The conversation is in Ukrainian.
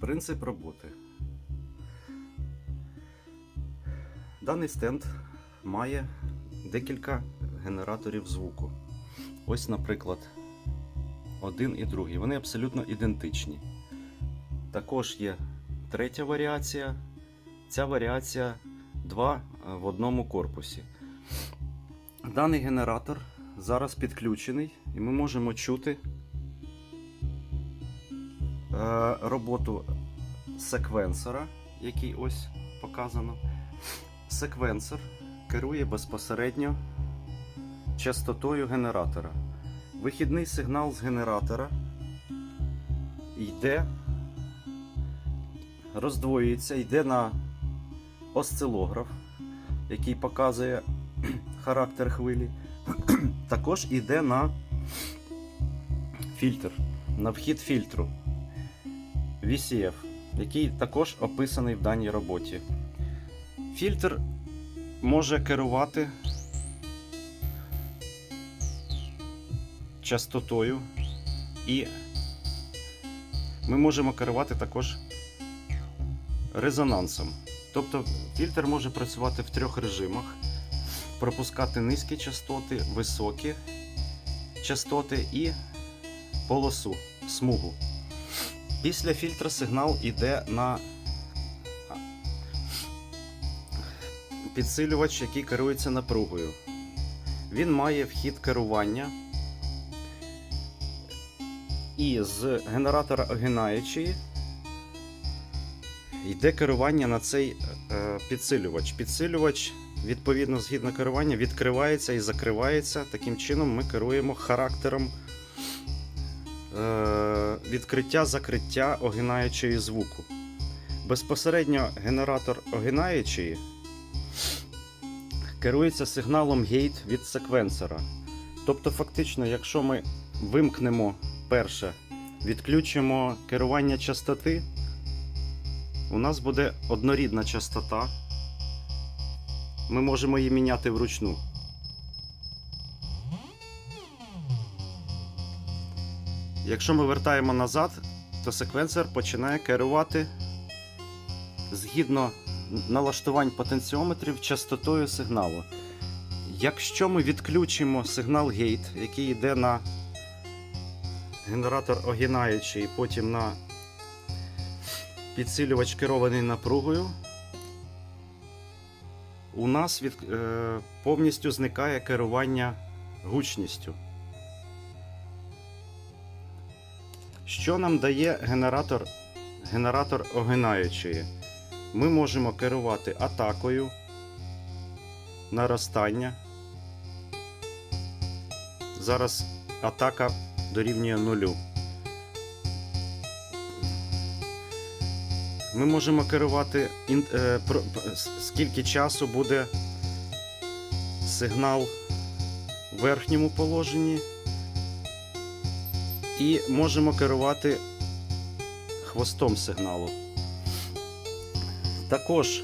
Принцип роботи. Даний стенд має декілька генераторів звуку. Ось, наприклад, один і другий. Вони абсолютно ідентичні. Також є третя варіація. Ця варіація два е, в одному корпусі. Даний генератор зараз підключений, і ми можемо чути роботу секвенсора, який ось показано. Секвенсор керує безпосередньо частотою генератора. Вихідний сигнал з генератора йде, роздвоюється, йде на осцилограф, який показує характер хвилі. Також йде на фільтр, на вхід фільтру VCF, який також описаний в даній роботі. Фільтр може керувати частотою і ми можемо керувати також резонансом. Тобто фільтр може працювати в трьох режимах: пропускати низькі частоти, високі частоти і полосу, смугу. Після фільтра сигнал йде на підсилювач, який керується напругою. Він має вхід керування. І з генератора огинаючої йде керування на цей е, підсилювач. Підсилювач, відповідно, згідно керування, відкривається і закривається. Таким чином ми керуємо характером е, відкриття-закриття огинаючої звуку. Безпосередньо генератор огинаючої керується сигналом гейт від секвенсора. Тобто, фактично, якщо ми вимкнемо перше, відключимо керування частоти, у нас буде однорідна частота. Ми можемо її міняти вручну. Якщо ми вертаємо назад, то секвенсор починає керувати згідно налаштувань потенціометрів частотою сигналу. Якщо ми відключимо сигнал гейт, який йде на генератор огинаючий, потім на підсилювач керований напругою, у нас від, е, повністю зникає керування гучністю. Що нам дає генератор, генератор огинаючої? Ми можемо керувати атакою, наростання. Зараз атака дорівнює нулю. Ми можемо керувати, е, про- скільки часу буде сигнал в верхньому положенні. І можемо керувати хвостом сигналу. Також